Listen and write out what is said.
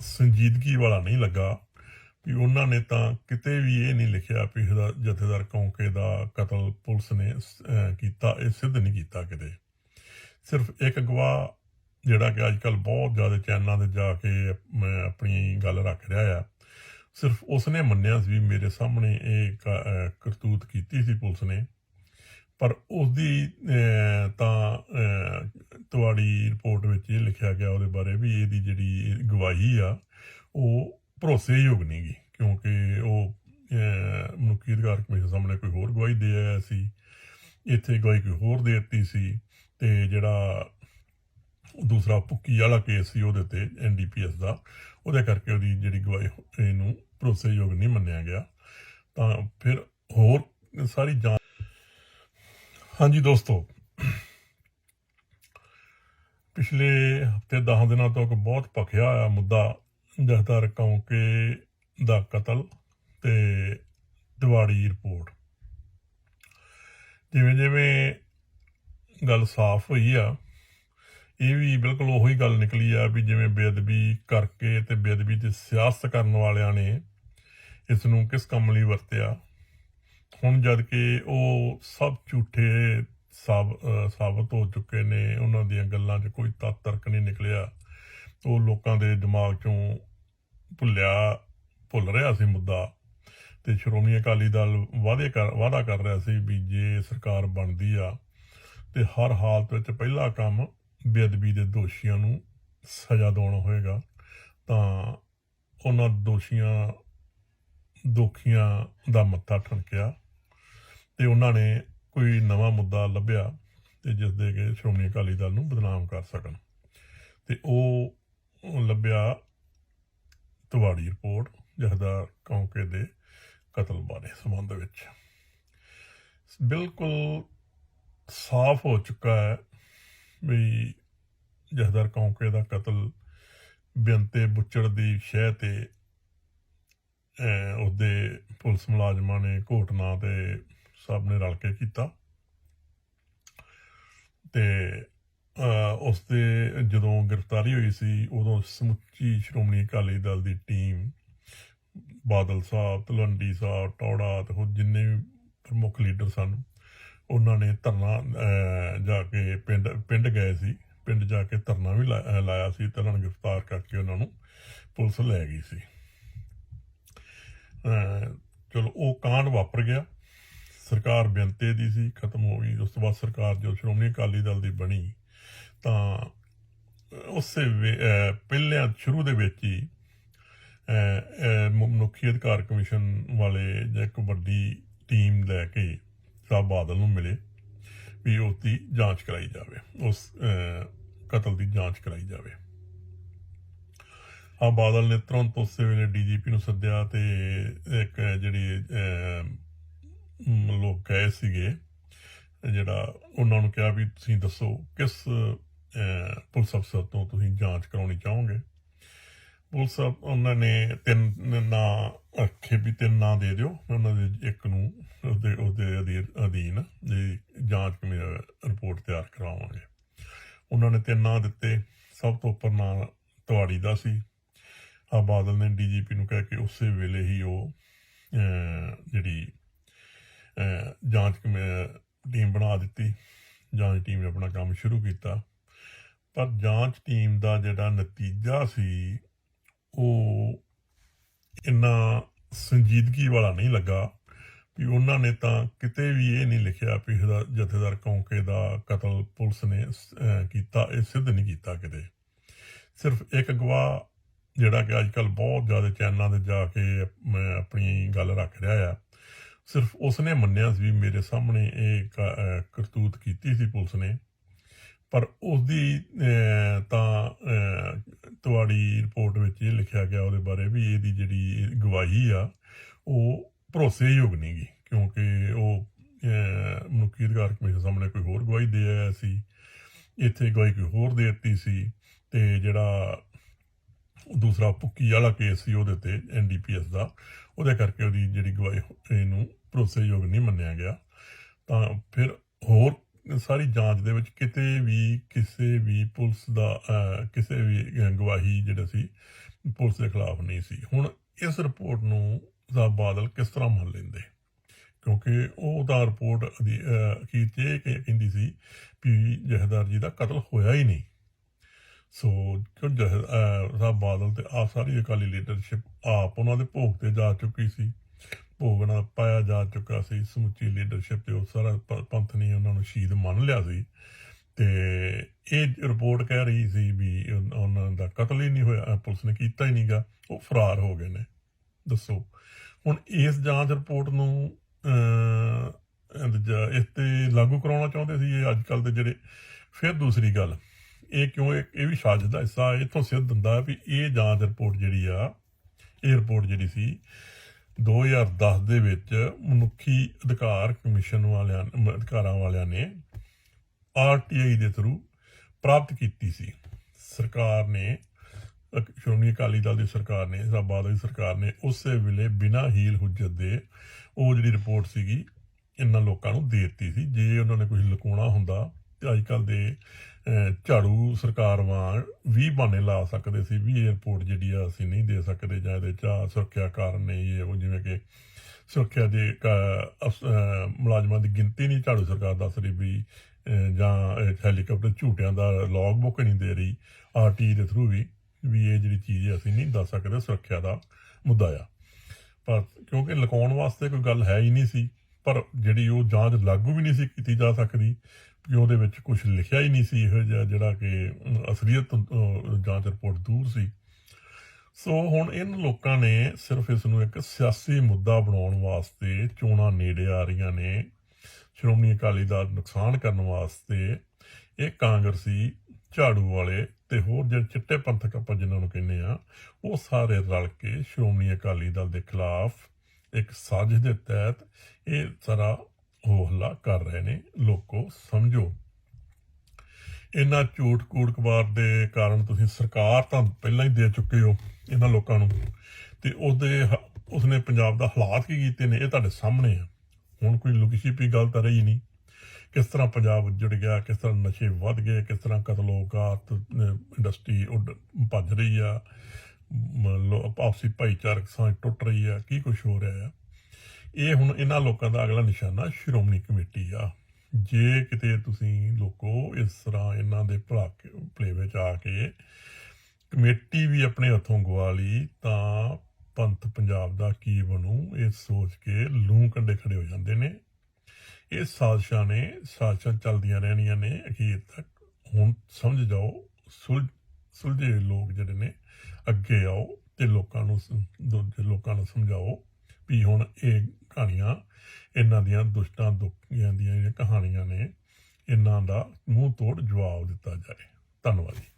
ਸੰਜੀਦਗੀ ਵਾਲਾ ਨਹੀਂ ਲੱਗਾ, ਵੀ ਉਹਨਾਂ ਨੇ ਤਾਂ ਕਿਤੇ ਵੀ ਇਹ ਨਹੀਂ ਲਿਖਿਆ ਵੀ ਇਹਦਾ ਜਥੇਦਾਰ ਕੌਂਕੇ ਦਾ ਕਤਲ ਪੁਲਿਸ ਨੇ ਕੀਤਾ, ਇਹ ਸਿੱਧ ਨਹੀਂ ਕੀਤਾ ਕਿਤੇ। ਸਿਰਫ ਇੱਕ ਗਵਾਹ ਜਿਹੜਾ ਕਿ ਅੱਜ ਕੱਲ ਬਹੁਤ ਜ਼ਿਆਦਾ ਚੈਨਲਾਂ ਤੇ ਜਾ ਕੇ ਮੈਂ ਆਪਣੀ ਗੱਲ ਰੱਖ ਰਿਹਾ ਆ, ਸਿਰਫ ਉਸਨੇ ਮੰਨਿਆ ਸੀ ਵੀ ਮੇਰੇ ਸਾਹਮਣੇ ਇਹ ਕਰਤੂਤ ਕੀਤੀ ਸੀ ਪੁਲਿਸ ਨੇ। ਪਰ ਉਸ ਦੀ ਤਾਂ ਤੁਹਾਡੀ ਰਿਪੋਰਟ ਵਿੱਚ ਇਹ ਲਿਖਿਆ ਗਿਆ ਉਹਦੇ ਬਾਰੇ ਵੀ ਇਹਦੀ ਜਿਹੜੀ ਗਵਾਹੀ ਆ, ਉਹ ਭਰੋਸੇਯੋਗ ਨਹੀਂਗੀ ਕਿਉਂਕਿ ਉਹ ਮਨੁੱਖੀ ਅਧਿਕਾਰ ਕਮਿਸ਼ਨ ਸਾਹਮਣੇ ਕੋਈ ਹੋਰ ਗਵਾਹੀ ਦੇ ਆਇਆ ਸੀ, ਇੱਥੇ ਗਵਾਹੀ ਕੋਈ ਹੋਰ ਦੇ ਦਿੱਤੀ ਸੀ ਤੇ ਜਿਹੜਾ ਦੂਸਰਾ ਪੁੱਕੀ ਵਾਲਾ ਕੇਸ ਸੀ ਉਹਦੇ ਤੇ ਐਨਡੀਪੀਐਸ ਦਾ, ਉਹਦੇ ਕਰਕੇ ਉਹਦੀ ਜਿਹੜੀ ਗਵਾਹੀ, ਇਹਨੂੰ ਭਰੋਸੇਯੋਗ ਨਹੀਂ ਮੰਨਿਆ ਗਿਆ। ਤਾਂ ਫਿਰ ਹੋਰ ਸਾਰੀ ਜਾਂਚ ਹਾਂਜੀ ਦੋਸਤੋ। ਪਿਛਲੇ ਹਫ਼ਤੇ 10 ਦਿਨਾਂ ਤੋਂ ਇੱਕ ਬਹੁਤ ਭਖਿਆ ਹੋਇਆ ਮੁੱਦਾ ਜਥੇਦਾਰ ਕੌਂਕੇ ਦਾ ਕਤਲ ਤੇ ਦਿਵਾੜੀ ਰਿਪੋਰਟ। ਜਿਵੇਂ ਜਿਵੇਂ ਗੱਲ ਸਾਫ਼ ਹੋਈ ਆ, ਇਹ ਵੀ ਬਿਲਕੁਲ ਉਹੀ ਗੱਲ ਨਿਕਲੀ ਆ ਵੀ ਜਿਵੇਂ ਬੇਅਦਬੀ ਕਰਕੇ ਤੇ ਬੇਅਦਬੀ ਦੀ ਸਿਆਸਤ ਕਰਨ ਵਾਲਿਆਂ ਨੇ ਇਸ ਨੂੰ ਕਿਸ ਕੰਮ ਲਈ ਵਰਤਿਆ ਹੁਣ ਜਦ ਕਿ ਉਹ ਸਭ ਝੂਠੇ ਸਾਬ ਸਾਬਤ ਹੋ ਚੁੱਕੇ ਨੇ, ਉਹਨਾਂ ਦੀਆਂ ਗੱਲਾਂ 'ਚ ਕੋਈ ਤੱਤ ਤਰਕ ਨਹੀਂ ਨਿਕਲਿਆ। ਉਹ ਲੋਕਾਂ ਦੇ ਦਿਮਾਗ 'ਚੋਂ ਭੁੱਲਿਆ, ਭੁੱਲ ਰਿਹਾ ਸੀ ਮੁੱਦਾ। ਤੇ ਸ਼੍ਰੋਮਣੀ ਅਕਾਲੀ ਦਲ ਵਾਅਦੇ ਕਰ, ਵਾਅਦਾ ਕਰ ਰਿਹਾ ਸੀ ਵੀ ਜੇ ਸਰਕਾਰ ਬਣਦੀ ਆ, ਤੇ ਹਰ ਹਾਲਤ ਵਿੱਚ ਪਹਿਲਾ ਕੰਮ ਬੇਅਦਬੀ ਦੇ ਦੋਸ਼ੀਆਂ ਨੂੰ ਸਜ਼ਾ ਦਿਵਾਉਣਾ ਹੋਏਗਾ। ਤਾਂ ਉਹਨਾਂ ਦੋਸ਼ੀਆਂ, ਦੋਖੀਆਂ ਦਾ ਮੱਥਾ ਠਣਕਿਆ ਤੇ ਉਹਨਾਂ ਨੇ ਕੋਈ ਨਵਾਂ ਮੁੱਦਾ ਲੱਭਿਆ ਤੇ ਜਿਸ ਦੇ ਕੇ ਸ਼੍ਰੋਮਣੀ ਅਕਾਲੀ ਦਲ ਨੂੰ ਬਦਨਾਮ ਕਰ ਸਕਣ। ਤੇ ਉਹ ਲੱਭਿਆ ਤਵਾੜੀ ਰਿਪੋਰਟ ਜਹਦਾਰ ਕੌਂਕੇ ਦੇ ਕਤਲ ਬਾਰੇ ਸੰਬੰਧ ਵਿੱਚ। ਬਿਲਕੁਲ ਸਾਫ਼ ਹੋ ਚੁੱਕਾ ਹੈ ਵੀ ਜਹਦਾਰ ਕੌਂਕੇ ਦਾ ਕਤਲ ਬੇਨਤੇ ਬੁੱਚੜ ਦੀ ਸ਼ਹਿ ਤੇ ਅਹ, ਉਹਦੇ ਪੁਲਿਸ ਮੁਲਾਜ਼ਮਾਂ ਨੇ ਘੋਟਨਾ ਤੇ ਸਾਹਿਬ ਨੇ ਰਲ ਕੇ ਕੀਤਾ। ਤੇ ਅਹ, ਉਸ ਦੇ ਜਦੋਂ ਗ੍ਰਿਫਤਾਰੀ ਹੋਈ ਸੀ ਉਦੋਂ ਸਮੁੱਚੀ ਸ਼੍ਰੋਮਣੀ ਅਕਾਲੀ ਦਲ ਦੀ ਟੀਮ ਬਾਦਲ ਸਾਹਿਬ ਤਲਵੰਡੀ ਸਾਹਿਬ ਟੌੜਾ ਤੇ ਹੋਰ ਜਿੰਨੇ ਵੀ ਪ੍ਰਮੁੱਖ ਲੀਡਰ ਸਨ ਉਹਨਾਂ ਨੇ ਧਰਨਾ ਜਾ ਕੇ ਪਿੰਡ ਪਿੰਡ ਗਏ ਸੀ। ਪਿੰਡ ਜਾ ਕੇ ਧਰਨਾ ਵੀ ਲਾ- ਲਾਇਆ ਸੀ ਤੇ ਗ੍ਰਿਫਤਾਰ ਕਰਕੇ ਉਹਨਾਂ ਨੂੰ ਪੁਲਿਸ ਲੈ ਗਈ ਸੀ। ਚਲੋ ਉਹ ਕਾਂਡ ਵਾਪਰ ਗਿਆ। ਸਰਕਾਰ ਬੇਨਤੇ ਦੀ ਸੀ, ਖਤਮ ਹੋ ਗਈ, ਉਸ ਤੋਂ ਬਾਅਦ ਸਰਕਾਰ ਜੋ ਸ਼੍ਰੋਮਣੀ ਅਕਾਲੀ ਦਲ ਦੀ ਬਣੀ, ਤਾਂ ਉਸੇ ਪਹਿਲਿਆਂ ਸ਼ੁਰੂ ਦੇ ਵਿੱਚ ਹੀ ਮਨੁੱਖੀ ਅਧਿਕਾਰ ਕਮਿਸ਼ਨ ਵਾਲੇ ਜਾਂ ਇੱਕ ਵੱਡੀ ਟੀਮ ਲੈ ਕੇ ਸਾਹਿਬ ਬਾਦਲ ਨੂੰ ਮਿਲੇ ਵੀ ਉਸ ਦੀ ਜਾਂਚ ਕਰਾਈ ਜਾਵੇ, ਉਸ ਕਤਲ ਦੀ ਜਾਂਚ ਕਰਾਈ ਜਾਵੇ। ਆ ਬਾਦਲ ਨੇ ਤੁਰੰਤ ਉਸੇ ਵੇਲੇ ਡੀਜੀਪੀ ਨੂੰ ਸੱਦਿਆ ਤੇ ਇੱਕ ਜਿਹੜੀ ਲੋਕ ਗਏ ਸੀਗੇ, ਜਿਹੜਾ ਉਹਨਾਂ ਨੂੰ ਕਿਹਾ ਵੀ ਤੁਸੀਂ ਦੱਸੋ ਕਿਸ ਪੁਲਿਸ ਅਫਸਰ ਤੋਂ ਤੁਸੀਂ ਜਾਂਚ ਕਰਾਉਣੀ ਚਾਹੋਗੇ। ਪੁਲਿਸ ਅਫ- ਉਹਨਾਂ ਨੇ ਤਿੰਨ, ਨਾਂ ਰੱਖੇ ਵੀ ਤਿੰਨ ਨਾਂ ਦੇ ਦਿਓ ਉਹਨਾਂ ਦੇ ਇੱਕ ਨੂੰ ਉਹਦੇ ਉਹਦੇ ਅਧੀਨ- ਅਧੀਨ ਦੀ ਜਾਂਚ ਕਮੇ, ਰਿਪੋਰਟ ਤਿਆਰ ਕਰਾਵਾਂਗੇ। ਉਹਨਾਂ ਨੇ ਤਿੰਨ ਨਾਂ ਦਿੱਤੇ, ਸਭ ਤੋਂ ਉੱਪਰ ਨਾਂ ਤਵਾੜੀ ਦਾ ਸੀ। ਆ ਬਾਦਲ ਨੇ ਡੀਜੀਪੀ ਨੂੰ ਕਹਿ ਕੇ ਉਸੇ ਵੇਲੇ ਹੀ ਉਹ ਜਿਹੜੀ ਜਾਂਚ ਟੀਮ ਬਣਾ ਦਿੱਤੀ। ਜਾਂਚ ਟੀਮ ਨੇ ਆਪਣਾ ਕੰਮ ਸ਼ੁਰੂ ਕੀਤਾ। ਪਰ ਜਾਂਚ ਟੀਮ ਦਾ ਜਿਹੜਾ ਨਤੀਜਾ ਸੀ, ਉਹ ਇੰਨਾ ਸੰਜੀਦਗੀ ਵਾਲਾ ਨਹੀਂ ਲੱਗਾ ਵੀ ਉਹਨਾਂ ਨੇ ਤਾਂ ਕਿਤੇ ਵੀ ਇਹ ਨਹੀਂ ਲਿਖਿਆ ਵੀ ਇਹਦਾ ਜਥੇਦਾਰ ਕੌਂਕੇ ਦਾ ਕਤਲ ਪੁਲਿਸ ਨੇ ਕੀਤਾ, ਇਹ ਸਿੱਧ ਨਹੀਂ ਕੀਤਾ ਕਿਤੇ। ਸਿਰਫ ਇੱਕ ਗਵਾਹ ਜਿਹੜਾ ਕਿ ਅੱਜ ਕੱਲ ਬਹੁਤ ਜ਼ਿਆਦਾ ਚੈਨਲਾਂ ਤੇ ਜਾ ਕੇ ਮੈਂ ਆਪਣੀ ਗੱਲ ਰੱਖ ਰਿਹਾ ਆ ਸਿਰਫ ਉਸਨੇ ਮੰਨਿਆ ਸੀ ਵੀ ਮੇਰੇ ਸਾਹਮਣੇ ਇਹ ਕ- ਕਰਤੂਤ ਕੀਤੀ ਸੀ ਪੁਲਿਸ ਨੇ। ਪਰ ਉਸ ਦੀ ਤਾਂ ਅਹ, ਤੁਹਾਡੀ ਰਿਪੋਰਟ ਵਿੱਚ ਇਹ ਲਿਖਿਆ ਗਿਆ ਉਹਦੇ ਬਾਰੇ ਵੀ ਇਹਦੀ ਜਿਹੜੀ ਗਵਾਹੀ ਆ ਉਹ ਭਰੋਸੇਯੋਗ ਨਹੀਂਗੀ ਕਿਉਂਕਿ ਉਹ ਮਨੁੱਖੀ ਅਧਿਕਾਰ ਕਮਿਸ਼ਨ ਸਾਹਮਣੇ ਕੋਈ ਹੋਰ ਗਵਾਹੀ ਦੇ ਆਇਆ ਸੀ ਇੱਥੇ ਗਵਾਹੀ ਕੋਈ ਹੋਰ ਦੇ ਦਿੱਤੀ ਸੀ ਤੇ ਜਿਹੜਾ ਦੂਸਰਾ ਪੁੱਕੀ ਵਾਲਾ ਕੇਸ ਸੀ ਉਹਦੇ ਤੇ ਐਨਡੀਪੀਐਸ ਦਾ ਉਹਦੇ ਕਰਕੇ ਉਹਦੀ ਜਿਹੜੀ ਗਵਾਹੀ ਇਹਨੂੰ ਭਰੋਸੇਯੋਗ ਨਹੀਂ ਮੰਨਿਆ ਗਿਆ, ਤਾਂ ਫਿਰ ਹੋਰ ਸਾਰੀ ਜਾਂਚ ਦੇ ਵਿੱਚ ਕਿਤੇ ਵੀ, ਕਿਸੇ ਵੀ ਪੁਲਿਸ ਦਾ ਕਿਸੇ ਵੀ ਗਵਾਹੀ ਜਿਹੜਾ ਸੀ, ਪੁਲਿਸ ਦੇ ਖਿਲਾਫ ਨਹੀਂ ਸੀ। ਹੁਣ ਇਸ ਰਿਪੋਰਟ ਨੂੰ ਸਾਹਿਬ ਬਾਦਲ ਕਿਸ ਤਰ੍ਹਾਂ ਮੰਨ ਲੈਂਦੇ? ਕਿਉਂਕਿ ਉਹ ਤਾਂ ਰਿਪੋਰਟ ਦੀ ਅਖੀਰ 'ਚ ਇਹ ਕਹਿੰਦੀ ਸੀ ਵੀ ਜਹਦਾਰ ਜੀ ਦਾ ਕਤਲ ਹੋਇਆ ਹੀ ਨਹੀਂ। ਸੋ ਕਿਉਂ ਜਹ ਸਾਹਿਬ ਬਾਦਲ ਤੇ ਆ ਸਾਰੀ ਅਕਾਲੀ ਲੀਡਰਸ਼ਿਪ ਆਪ ਉਹਨਾਂ ਦੇ ਭੋਗ ਤੇ ਜਾ ਚੁੱਕੀ ਸੀ? ਭੋਗਣਾ ਪਾਇਆ ਜਾ ਚੁੱਕਾ ਸੀ, ਸਮੁੱਚੀ ਲੀਡਰਸ਼ਿਪ ਤੇ ਉਹ ਸਾਰਾ ਪੰਥ ਨੇ ਉਹਨਾਂ ਨੂੰ ਸ਼ਹੀਦ ਮੰਨ ਲਿਆ ਸੀ। ਤੇ ਇਹ ਰਿਪੋਰਟ ਕਹਿ ਰਹੀ ਸੀ ਵੀ ਉਹਨਾਂ ਦਾ ਕਤਲ ਹੀ ਨਹੀਂ ਹੋਇਆ ਪੁਲਿਸ ਨੇ ਕੀਤਾ ਹੀ ਨਹੀਂਗਾ, ਉਹ ਫਰਾਰ ਹੋ ਗਏ ਨੇ। ਦੱਸੋ। ਹੁਣ ਇਸ ਜਾਂਚ ਰਿਪੋਰਟ ਨੂੰ ਇਸ ਤੇ ਲਾਗੂ ਕਰਾਉਣਾ ਚਾਹੁੰਦੇ ਸੀ ਇਹ ਅੱਜ ਕੱਲ ਦੇ ਜਿਹੜੇ, ਫਿਰ ਦੂਸਰੀ ਗੱਲ, ਇਹ ਕਿਉਂ ਇਹ ਇਹ ਵੀ ਸਾਜ਼ਿਸ਼ ਦਾ ਹਿੱਸਾ ਇਥੋਂ ਸਿੱਧ ਹੁੰਦਾ ਵੀ ਇਹ ਜਾਂਚ ਰਿਪੋਰਟ ਜਿਹੜੀ ਆ, ਇਹ ਰਿਪੋਰਟ ਜਿਹੜੀ ਸੀ 2010 ਦੇ ਵਿੱਚ ਮਨੁੱਖੀ ਅਧਿਕਾਰ ਕਮਿਸ਼ਨ ਵਾਲਿਆਂ ਅਧਿਕਾਰਾਂ ਵਾਲਿਆਂ ਨੇ ਆਰਟੀਆਈ ਦੇ ਥਰੂ ਪ੍ਰਾਪਤ ਕੀਤੀ ਸੀ। ਸਰਕਾਰ ਨੇ ਸ਼੍ਰੋਮਣੀ ਅਕਾਲੀ ਦਲ ਦੀ ਸਰਕਾਰ ਨੇ ਜਾਂ ਬਾਦਲ ਦੀ ਸਰਕਾਰ ਨੇ ਉਸੇ ਵੇਲੇ ਬਿਨਾਂ ਹੀਲ ਹੁਜਤ ਦੇ ਉਹ ਜਿਹੜੀ ਰਿਪੋਰਟ ਸੀਗੀ, ਇਹਨਾਂ ਲੋਕਾਂ ਨੂੰ ਦੇ ਦਿੱਤੀ ਸੀ। ਜੇ ਉਹਨਾਂ ਨੇ ਕੁਝ ਲੁਕਾਉਣਾ ਹੁੰਦਾ ਤੇ ਅੱਜ ਕੱਲ ਦੇ ਝਾੜੂ ਸਰਕਾਰ ਵਾਂ 20 ਬਾਨੇ ਲਾ ਸਕਦੇ ਸੀ ਵੀ ਇਹ ਜਿਹੜੀ ਆ ਅਸੀਂ ਨਹੀਂ ਦੇ ਸਕਦੇ ਜਾਂ ਇਹਦੇ ਚ ਆਹ ਸੁਰੱਖਿਆ ਕਾਰਨ ਨੇ ਇਹ ਉਹ ਜਿਵੇਂ ਕਿ ਸੁਰੱਖਿਆ ਦੇ ਕ- ਅਫ- ਮੁਲਾਜ਼ਮਾਂ ਦੀ ਗਿਣਤੀ ਨਹੀਂ ਝਾੜੂ ਸਰਕਾਰ ਦੱਸ ਰਹੀ ਵੀ ਜਾਂ ਇਹ ਹੈਲੀਕਾਪਟਰ ਝੂਟਿਆਂ ਦਾ ਲੌਗ ਬੁੱਕ ਨਹੀਂ ਦੇ ਰਹੀ ਆਰਟੀ ਦੇ ਥਰੂ ਵੀ ਵੀ ਇਹ ਜਿਹੜੀ ਚੀਜ਼ ਹੈ ਅਸੀਂ ਨਹੀਂ ਦੱਸ ਸਕਦੇ ਸੁਰੱਖਿਆ ਦਾ ਮੁੱਦਾ ਆ। ਪਰ ਕਿਉਂਕਿ ਲੁਕਾਉਣ ਵਾਸਤੇ ਕੋਈ ਗੱਲ ਹੈ ਹੀ ਨਹੀਂ ਸੀ, ਪਰ ਜਿਹੜੀ ਉਹ ਜਾਂਚ ਲਾਗੂ ਵੀ ਨਹੀਂ ਸੀ ਕੀਤੀ ਜਾ ਸਕਦੀ ਕਿ ਉਹਦੇ ਵਿੱਚ ਕੁਝ ਲਿਖਿਆ ਹੀ ਨਹੀਂ ਸੀ ਇਹੋ ਜਿਹਾ ਜਿਹੜਾ ਕਿ ਅਸਲੀਅਤ ਜਾਂਚ ਰਿਪੋਰਟ ਦੂਰ ਸੀ। ਸੋ ਹੁਣ ਇਹਨਾਂ ਲੋਕਾਂ ਨੇ ਸਿਰਫ ਇਸ ਨੂੰ ਇੱਕ ਸਿਆਸੀ ਮੁੱਦਾ ਬਣਾਉਣ ਵਾਸਤੇ, ਚੋਣਾਂ ਨੇੜੇ ਆ ਰਹੀਆਂ ਨੇ, ਸ਼੍ਰੋਮਣੀ ਅਕਾਲੀ ਦਲ ਨੁਕਸਾਨ ਕਰਨ ਵਾਸਤੇ, ਇਹ ਕਾਂਗਰਸੀ, ਝਾੜੂ ਵਾਲੇ ਤੇ ਹੋਰ ਜਿਹੜੇ ਚਿੱਟੇ ਪੰਥਕ ਆਪਾਂ ਜਿਨ੍ਹਾਂ ਨੂੰ ਕਹਿੰਦੇ ਆ ਉਹ ਸਾਰੇ ਰਲ ਕੇ ਸ਼੍ਰੋਮਣੀ ਅਕਾਲੀ ਦਲ ਦੇ ਖਿਲਾਫ ਇੱਕ ਸਾਜ਼ਿਸ਼ ਦੇ ਤਹਿਤ ਇਹ ਸਾਰਾ ਹੋਹਲਾ ਕਰ ਰਹੇ ਨੇ, ਲੋਕੋ ਸਮਝੋ। ਇਹਨਾਂ ਝੂਠ ਕੂੜ ਕਬਾਰ ਦੇ ਕਾਰਨ ਤੁਸੀਂ ਸਰਕਾਰ ਤਾਂ ਪਹਿਲਾਂ ਹੀ ਦੇ ਚੁੱਕੇ ਹੋ ਇਹਨਾਂ ਲੋਕਾਂ ਨੂੰ, ਤੇ ਉਹਦੇ ਹ- ਉਸਨੇ ਪੰਜਾਬ ਦਾ ਹਾਲਾਤ ਕੀ ਕੀਤੇ ਨੇ ਇਹ ਤੁਹਾਡੇ ਸਾਹਮਣੇ ਆ। ਹੁਣ ਕੋਈ ਲੁਕੀ ਛਿਪੀ ਗੱਲ ਤਾਂ ਰਹੀ ਨਹੀਂ। ਕਿਸ ਤਰ੍ਹਾਂ ਪੰਜਾਬ ਉੱਜੜ ਗਿਆ, ਕਿਸ ਤਰ੍ਹਾਂ ਨਸ਼ੇ ਵੱਧ ਗਏ, ਕਿਸ ਤਰ੍ਹਾਂ ਕਤਲੋਗਾਤ ਇੰਡਸਟਰੀ ਉੱਡ ਭੱਜ ਰਹੀ ਆ ਲੋ- ਆਪਸੀ ਭਾਈਚਾਰਕ ਸਾਂਝ ਟੁੱਟ ਰਹੀ ਆ, ਕੀ ਕੁਝ ਹੋ ਰਿਹਾ ਆ? ਇਹ ਹੁਣ ਇਹਨਾਂ ਲੋਕਾਂ ਦਾ ਅਗਲਾ ਨਿਸ਼ਾਨਾ ਸ਼੍ਰੋਮਣੀ ਕਮੇਟੀ ਆ। ਜੇ ਕਿਤੇ ਤੁਸੀਂ ਲੋਕੋ ਇਸ ਤਰ੍ਹਾਂ ਇਹਨਾਂ ਦੇ ਭਲਾਕ ਭਲੇ ਵਿੱਚ ਆ ਕੇ ਕਮੇਟੀ ਵੀ ਆਪਣੇ ਹੱਥੋਂ ਗਵਾ ਲਈ, ਤਾਂ ਪੰਥ ਪੰਜਾਬ ਦਾ ਕੀ ਬਣੂ, ਇਹ ਸੋਚ ਕੇ ਲੂੰ ਕੰਡੇ ਖੜੇ ਹੋ ਜਾਂਦੇ ਨੇ। ਇਹ ਸਾਜ਼ਿਸ਼ਾਂ ਨੇ, ਸਾਜ਼ਿਸ਼ਾਂ ਚੱਲਦੀਆਂ ਰਹਿਣੀਆਂ ਨੇ, ਅਖੀਰ ਤੱਕ। ਹੁਣ ਸਮਝ ਜਾਓ ਸੁਲ ਸੁਲਝੇ ਲੋਕ ਜਿਹੜੇ ਨੇ, ਅੱਗੇ ਆਓ ਤੇ ਲੋਕਾਂ ਨੂੰ ਦੂਜੇ ਲੋਕਾਂ ਨੂੰ ਸਮਝਾਓ। ਵੀ ਹੁਣ ਇਹ ਕਹਾਣੀਆਂ ਇਹਨਾਂ ਦੀਆਂ ਦੁਸ਼ਟਾਂ ਦੁੱਖੀਆਂ ਦੀਆਂ ਜਿਹੜੀਆਂ ਕਹਾਣੀਆਂ ਨੇ, ਇਹਨਾਂ ਦਾ ਮੂੰਹ ਤੋੜ ਜਵਾਬ ਦਿੱਤਾ ਜਾਏ। ਧੰਨਵਾਦ ਜੀ।